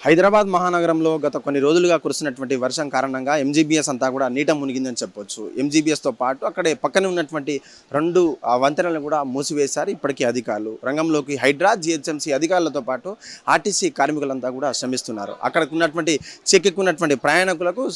హైదరాబాద్ మహానగరంలో గత కొన్ని రోజులుగా కురిసినటువంటి వర్షం కారణంగా ఎంజీబీఎస్ అంతా కూడా నీట మునిగిందని చెప్పొచ్చు. ఎంజీబీఎస్తో పాటు అక్కడే పక్కనే ఉన్నటువంటి రెండు ఆ, వంతెనలను కూడా మూసివేశారు ఇప్పటికీ అధికారులు. రంగంలోకి హైడ్రా జిహెచ్ఎంసీ అధికారులతో పాటు ఆర్టీసీ కార్మికులంతా కూడా శ్రమిస్తున్నారు. అక్కడికి ఉన్నటువంటి చెక్కెక్కున్నటువంటి ప్రయాణికులకు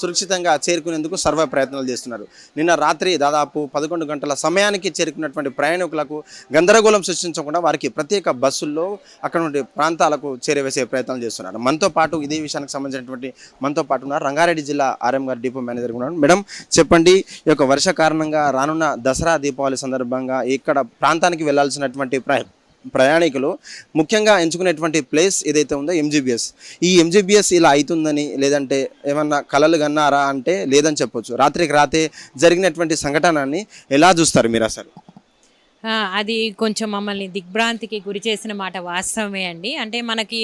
సురక్షితంగా చేరుకునేందుకు సర్వ ప్రయత్నాలు చేస్తున్నారు. నిన్న రాత్రి దాదాపు పదకొండు గంటల సమయానికి చేరుకున్నటువంటి ప్రయాణికులకు గందరగోళం సృష్టించకుండా వారికి ప్రత్యేక బస్సుల్లో అక్కడ ప్రాంతాలకు చేరవేసే ప్రయత్నాలు చేస్తున్నారు. మనతో పాటు ఇదే విషయానికి సంబంధించినటువంటి మనతో పాటు ఉన్నారు రంగారెడ్డి జిల్లా ఆర్ఎం గారు డిపో మేనేజర్ కూడా ఉన్నారు. మేడం చెప్పండి ఈ యొక్క వర్ష కారణంగా రానున్న దసరా దీపావళి సందర్భంగా ఇక్కడ ప్రాంతానికి వెళ్ళాల్సినటువంటి ప్రయాణికులు ముఖ్యంగా ఎంచుకునేటువంటి ప్లేస్ ఏదైతే ఉందో ఎంజీబీఎస్ ఈ ఎంజీబీఎస్ ఇలా అవుతుందని లేదంటే ఏమన్నా కలలు కన్నారా అంటే లేదని చెప్పొచ్చు. రాత్రికి రాతే జరిగినటువంటి సంఘటనని ఎలా చూస్తారు మీరు అసలు? అది కొంచెం మమ్మల్ని దిగ్భ్రాంతికి గురి చేసిన మాట వాస్తవమే అండి. అంటే మనకి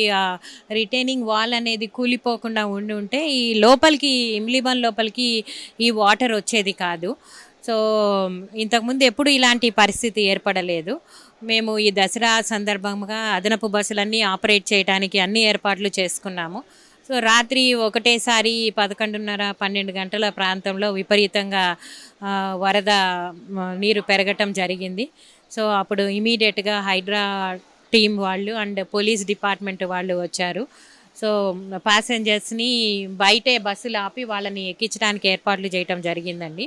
రిటైనింగ్ వాల్ అనేది కూలిపోకుండా ఉండి ఉంటే ఈ లోపలికి ఇమ్లిబన్ లోపలికి ఈ వాటర్ వచ్చేది కాదు. సో ఇంతకుముందు ఎప్పుడు ఇలాంటి పరిస్థితి ఏర్పడలేదు. మేము ఈ దసరా సందర్భంగా అదనపు బస్సులన్నీ ఆపరేట్ చేయడానికి అన్ని ఏర్పాట్లు చేసుకున్నాము. సో రాత్రి ఒకటేసారి పదకొండున్నర పన్నెండు గంటల ప్రాంతంలో విపరీతంగా వరద నీరు పెరగటం జరిగింది. సో అప్పుడు ఇమీడియట్గా హైడ్రా టీం వాళ్ళు అండ్ పోలీస్ డిపార్ట్మెంట్ వాళ్ళు వచ్చారు. సో ప్యాసింజర్స్ని బయటే బస్సులు ఆపి వాళ్ళని ఎక్కించడానికి ఏర్పాట్లు చేయటం జరిగిందండి.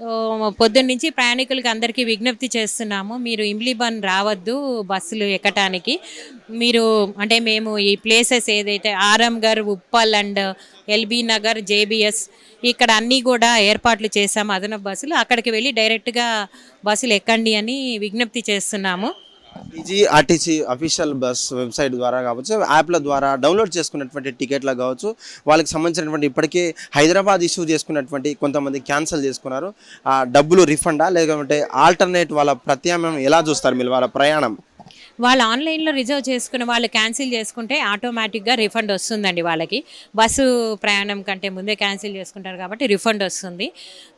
పొద్దున్నుంచి పొద్దున్న నుంచి ప్రయాణికులకి అందరికీ విజ్ఞప్తి చేస్తున్నాము మీరు ఇమ్లీబన్ రావద్దు బస్సులు ఎక్కటానికి. మీరు అంటే మేము ఈ ప్లేసెస్ ఏదైతే Aramghar Uppal and LB Nagar JBS ఇక్కడ అన్నీ కూడా ఏర్పాట్లు చేసాము అదనపు బస్సులు. అక్కడికి వెళ్ళి డైరెక్ట్గా బస్సులు ఎక్కండి అని విజ్ఞప్తి చేస్తున్నాము. ఈజీ ఆర్టీసీ అఫీషియల్ బస్ వెబ్సైట్ ద్వారా కావచ్చు యాప్ల ద్వారా డౌన్లోడ్ చేసుకున్నటువంటి టికెట్లు కావచ్చు వాళ్ళకి సంబంధించినటువంటి ఇప్పటికే హైదరాబాద్ ఇష్యూ చేసుకున్నటువంటి కొంతమంది క్యాన్సిల్ చేసుకున్నారు. ఆ డబ్బులు రిఫండా లేకుంటే ఆల్టర్నేట్ వాళ్ళ ప్రత్యామ్నాయం ఎలా చూస్తారు మీరు వాళ్ళ ప్రయాణం? వాళ్ళు ఆన్లైన్లో రిజర్వ్ చేసుకుని వాళ్ళు క్యాన్సిల్ చేసుకుంటే ఆటోమేటిక్గా రిఫండ్ వస్తుందండి వాళ్ళకి. బస్సు ప్రయాణం కంటే ముందే క్యాన్సిల్ చేసుకుంటారు కాబట్టి రిఫండ్ వస్తుంది.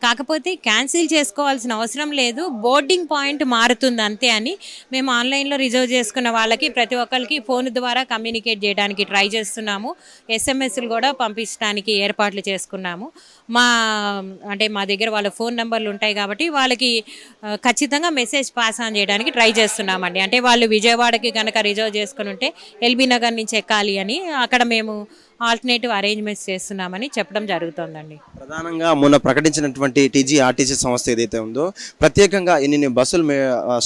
కాకపోతే క్యాన్సిల్ చేసుకోవాల్సిన అవసరం లేదు. బోర్డింగ్ పాయింట్ మారుతుంది అంతే అని మేము ఆన్లైన్లో రిజర్వ్ చేసుకున్న వాళ్ళకి ప్రతి ఒక్కరికి ఫోన్ ద్వారా కమ్యూనికేట్ చేయడానికి ట్రై చేస్తున్నాము. ఎస్ఎంఎస్లు కూడా పంపించడానికి ఏర్పాట్లు చేసుకున్నాము. మా అంటే మా దగ్గర వాళ్ళ ఫోన్ నెంబర్లు ఉంటాయి కాబట్టి వాళ్ళకి ఖచ్చితంగా మెసేజ్ పాస్ ఆన్ చేయడానికి ట్రై చేస్తున్నామండి. అంటే వాళ్ళు విజయవాడకి కనుక రిజర్వ్ చేసుకుని ఉంటే ఎల్బీ నగర్ నుంచి ఎక్కాలి అని అక్కడ మేము ఆల్టర్నేటివ్ అరేంజ్మెంట్స్ చేస్తున్నామని చెప్పడం జరుగుతుందండి. ప్రధానంగా మొన్న ప్రకటించినటువంటి టీజీ ఆర్టీసీ సంస్థ ఏదైతే ఉందో ప్రత్యేకంగా ఎన్ని బస్సులు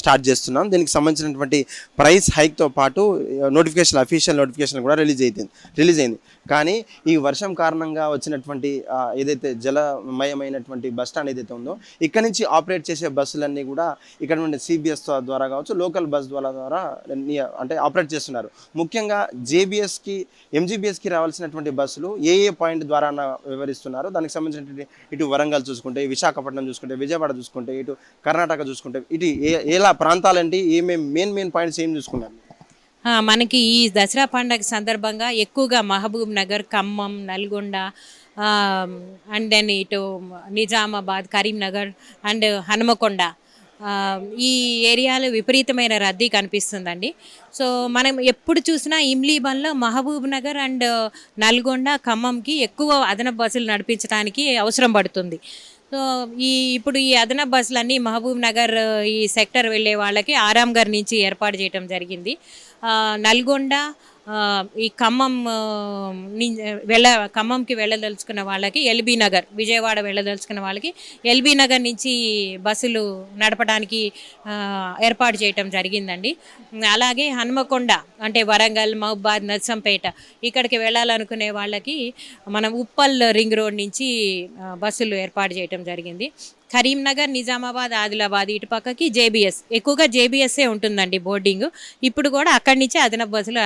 స్టార్ట్ చేస్తున్నాం. దీనికి సంబంధించినటువంటి ప్రైస్ హైక్తో పాటు నోటిఫికేషన్ అఫీషియల్ నోటిఫికేషన్ కూడా రిలీజ్ అయింది రిలీజ్ అయింది. కానీ ఈ వర్షం కారణంగా వచ్చినటువంటి ఏదైతే జలమయమైనటువంటి బస్ స్టాండ్ ఏదైతే ఉందో ఇక్కడ నుంచి ఆపరేట్ చేసే బస్సులన్నీ కూడా ఇక్కడ నుండి సిబిఎస్ ద్వారా కావచ్చు లోకల్ బస్ ద్వారా ద్వారా అంటే ఆపరేట్ చేస్తున్నారు. ముఖ్యంగా జేబిఎస్కి ఎంజీబీఎస్కి సంబంధించినటువంటి బస్సులు ఏ ఏ పాయింట్ ద్వారా వివరిస్తున్నారు? దానికి సంబంధించినటువంటి ఇటు వరంగల్ చూసుకుంటే విశాఖపట్నం చూసుకుంటే విజయవాడ చూసుకుంటే ఇటు కర్ణాటక చూసుకుంటే ఇటు ఏ ఎలా ప్రాంతాలంటే ఏమేమి మెయిన్ మెయిన్ పాయింట్స్ ఏం చూసుకున్నారు? మనకి ఈ దసరా పండగ సందర్భంగా ఎక్కువగా Mahabubnagar Khammam Nalgonda and then ఇటు నిజామాబాద్ కరీంనగర్ అండ్ హనుమకొండ. ఈ ఏరియాలో విపరీతమైన రద్దీ కనిపిస్తుందండి. సో మనం ఎప్పుడు చూసినా ఇమ్లీబన్లో మహబూబ్ నగర్ అండ్ నల్గొండ ఖమ్మంకి ఎక్కువ అదనపు బస్సులు నడిపించడానికి అవసరం పడుతుంది. సో ఈ ఇప్పుడు ఈ అదన బస్సులన్నీ మహబూబ్ నగర్ ఈ సెక్టర్ వెళ్ళే వాళ్ళకి ఆరాంఘర్ నుంచి ఏర్పాటు చేయడం జరిగింది. నల్గొండ ఈ ఖమ్మం ని- వెళ్ళ ఖమ్మంకి వెళ్ళదలుచుకున్న వాళ్ళకి ఎల్బీ నగర్ విజయవాడ వెళ్ళదలుచుకున్న వాళ్ళకి ఎల్బీ నగర్ నుంచి బస్సులు నడపడానికి ఏర్పాటు చేయటం జరిగిందండి. అలాగే హనుమకొండ అంటే వరంగల్ మహబాద్ నర్సంపేట ఇక్కడికి వెళ్ళాలనుకునే వాళ్ళకి మనం ఉప్పల్ రింగ్ రోడ్ నుంచి బస్సులు ఏర్పాటు చేయటం జరిగింది. కరీంనగర్ నిజామాబాద్ ఆదిలాబాద్ ఇటు పక్కకి జేబీఎస్. ఎక్కువగా జేబీఎస్ఏ ఉంటుందండి బోర్డింగ్. ఇప్పుడు కూడా అక్కడి నుంచి అదనపు బస్సులు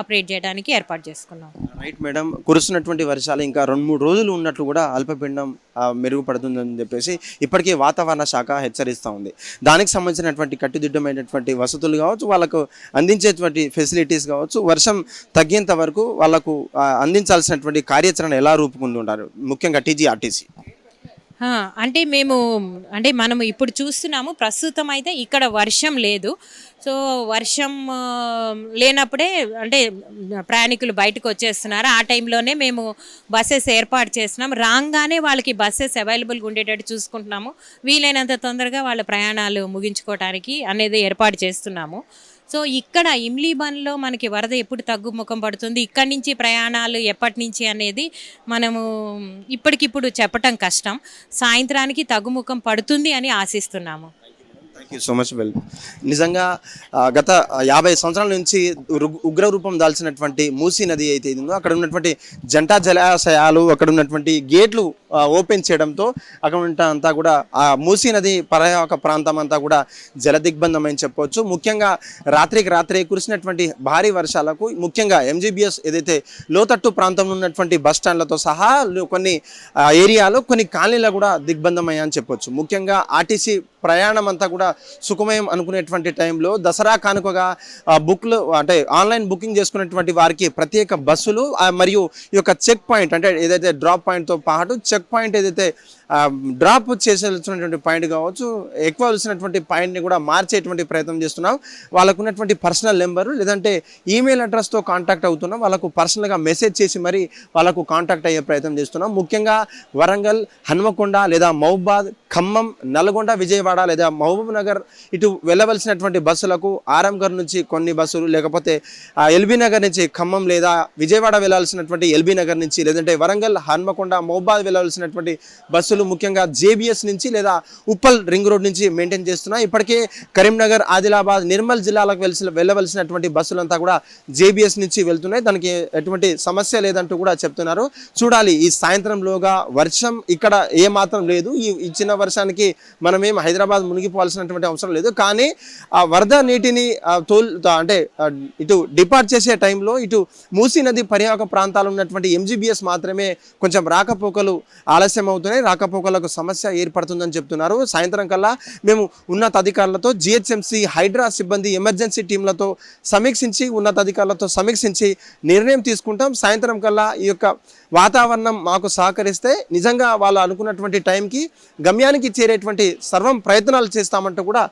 ఆపరేట్ చేయడానికి ఏర్పాటు చేసుకున్నాం. రైట్ మేడం కురుస్తున్నటువంటి వర్షాలు ఇంకా రెండు మూడు రోజులు ఉన్నట్లు కూడా అల్పపిండం మెరుగుపడుతుందని చెప్పేసి ఇప్పటికే వాతావరణ శాఖ హెచ్చరిస్తూ ఉంది. దానికి సంబంధించినటువంటి కట్టుదిట్టమైనటువంటి వసతులు కావచ్చు వాళ్ళకు అందించేటువంటి ఫెసిలిటీస్ కావచ్చు వర్షం తగ్గేంత వరకు వాళ్ళకు అందించాల్సినటువంటి కార్యాచరణ ఎలా రూపుకుంటుంటారు ముఖ్యంగా టీజీఆర్టీసీ. అంటే మేము అంటే మనం ఇప్పుడు చూస్తున్నాము ప్రస్తుతం అయితే ఇక్కడ వర్షం లేదు. సో వర్షం లేనప్పుడే అంటే ప్రయాణికులు బయటకు వచ్చేస్తున్నారు. ఆ టైంలోనే మేము బస్సెస్ ఏర్పాటు చేస్తున్నాం. రాగానే వాళ్ళకి బస్సెస్ అవైలబుల్గా ఉండేటట్టు చూసుకుంటున్నాము. వీలైనంత తొందరగా వాళ్ళ ప్రయాణాలు ముగించుకోవడానికి అనేది ఏర్పాటు చేస్తున్నాము. సో ఇక్కడ ఇమ్లీబన్లో మనకి వరద ఎప్పుడు తగ్గుముఖం పడుతుంది? ఇక్కడి నుంచి ప్రయాణాలు ఎప్పటి నుంచి అనేది మనము ఇప్పటికిప్పుడు చెప్పటం కష్టం. సాయంత్రానికి తగ్గుముఖం పడుతుంది అని ఆశిస్తున్నాము. Thank you so much well నిజంగా గత యాభై సంవత్సరాల నుంచి ఉగ్ర రూపం దాల్చినటువంటి మూసీ నది అయితే ఇది ఉందో అక్కడ ఉన్నటువంటి జంటా జలాశయాలు అక్కడ ఉన్నటువంటి గేట్లు ఓపెన్ చేయడంతో అక్కడ ఉంట అంతా కూడా ఆ మూసీ నది పర్యావక ప్రాంతం అంతా కూడా జలదిగ్బంధం అని చెప్పవచ్చు ముఖ్యంగా రాత్రికి రాత్రి కురిసినటువంటి భారీ వర్షాలకు ముఖ్యంగా ఎంజీబీఎస్ ఏదైతే లోతట్టు ప్రాంతంలో ఉన్నటువంటి బస్ స్టాండ్లతో సహా కొన్ని ఏరియాలో కొన్ని కాలనీలు కూడా దిగ్బంధమయ్యాయని చెప్పొచ్చు. ముఖ్యంగా ఆర్టీసీ ప్రయాణం అంతా కూడా సుఖమయం అనుకునేటువంటి టైంలో దసరా కానుకగా బుక్లు అంటే ఆన్లైన్ బుకింగ్ చేసుకునేటువంటి వారికి ప్రత్యేక బస్సులు మరియు ఈ యొక్క చెక్ పాయింట్ అంటే ఏదైతే డ్రాప్ పాయింట్తో పాటు చెక్ పాయింట్ ఏదైతే డ్రాప్ చేసేటువంటి పాయింట్ కావచ్చు ఎక్కువ వలసినటువంటి పాయింట్ని కూడా మార్చేటువంటి ప్రయత్నం చేస్తున్నాం. వాళ్ళకు ఉన్నటువంటి పర్సనల్ నెంబరు లేదంటే ఈమెయిల్ అడ్రస్తో కాంటాక్ట్ అవుతున్నాం. వాళ్ళకు పర్సనల్గా మెసేజ్ చేసి మరి వాళ్ళకు కాంటాక్ట్ అయ్యే ప్రయత్నం చేస్తున్నాం. ముఖ్యంగా వరంగల్ హన్మకొండ లేదా మహబాద్ ఖమ్మం నల్గొండ విజయవాడ లేదా మహబూబ్ నగర్ ఇటు వెళ్ళవలసినటువంటి బస్సులకు ఆరంగర్ నుంచి కొన్ని బస్సులు లేకపోతే ఎల్బీ నగర్ నుంచి ఖమ్మం లేదా విజయవాడ వెళ్ళాల్సినటువంటి ఎల్బీ నగర్ నుంచి లేదంటే వరంగల్ హన్మకొండ మహబాద్ వెళ్ళవలసినటువంటి బస్సులు ముఖ్యంగా జేబిఎస్ నుంచి లేదా ఉప్పల్ రింగ్ రోడ్ నుంచి మెయింటైన్ చేస్తున్నాయి. ఇప్పటికే కరీంనగర్ ఆదిలాబాద్ నిర్మల్ జిల్లాలకు వెళ్ళి వెళ్ళవలసినటువంటి బస్సులంతా కూడా జేబిఎస్ నుంచి వెళ్తున్నాయి. దానికి ఎటువంటి సమస్య లేదంటూ కూడా చెప్తున్నారు. చూడాలి ఈ సాయంత్రంలోగా వర్షం ఇక్కడ ఏ మాత్రం లేదు. ఈ ఈ చిన్న వర్షానికి మనమేం హైదరాబాద్ హైదరాబాద్ మునిగిపోవాల్సినటువంటి అవసరం లేదు. కానీ ఆ వరద నీటిని తోల్ అంటే ఇటు డిపార్ట్ చేసే టైంలో ఇటు మూసీ నది పర్యావక ప్రాంతాలు ఉన్నటువంటి ఎంజీబీఎస్ మాత్రమే కొంచెం రాకపోకలు ఆలస్యం అవుతున్నాయి రాకపోకలకు సమస్య ఏర్పడుతుందని చెప్తున్నారు. సాయంత్రం కల్లా మేము ఉన్నతాధికారులతో జిహెచ్ఎంసీ హైడ్రా సిబ్బంది ఎమర్జెన్సీ టీంలతో సమీక్షించి ఉన్నతాధికారులతో సమీక్షించి నిర్ణయం తీసుకుంటాం. సాయంత్రం కల్లా ఈ యొక్క వాతావరణం మాకు సహకరిస్తే నిజంగా వాళ్ళు అనుకున్నటువంటి టైంకి గమ్యానికి చేరేటువంటి సర్వం ప్రయత్నాలు చేస్తామంటూ కూడా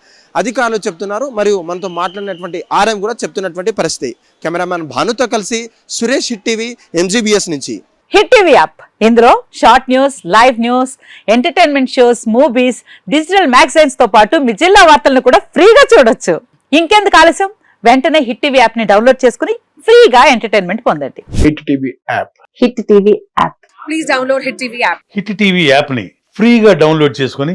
అధికారులు చెప్తున్నారు. మరియు మనతో మాట్లాడినటువంటి ఆర్ఎం కూడా చెప్తున్నటువంటి పరిస్థితి. కెమెరామ్యాన్ భానుతో కలిసి సురేష్ హిట్ టీవీ ఎంజీబీఎస్ నుంచి. Hit TV app. ఇందులో short news live news entertainment shows movies digital మ్యాగజైన్స్తో పాటు మీ జిల్లా వార్తలను కూడా ఫ్రీగా చూడొచ్చు. ఇంకెందుకు ఆలస్యం? వెంటనే హిట్ టీవీ యాప్ని డౌన్లోడ్ చేసుకుని ఫ్రీగా ఎంటర్టైన్మెంట్ పొందండి. Hit TV app. Hit TV app. Please download Hit TV app. Hit TV యాప్ని ఫ్రీగా డౌన్లోడ్ చేసుకొని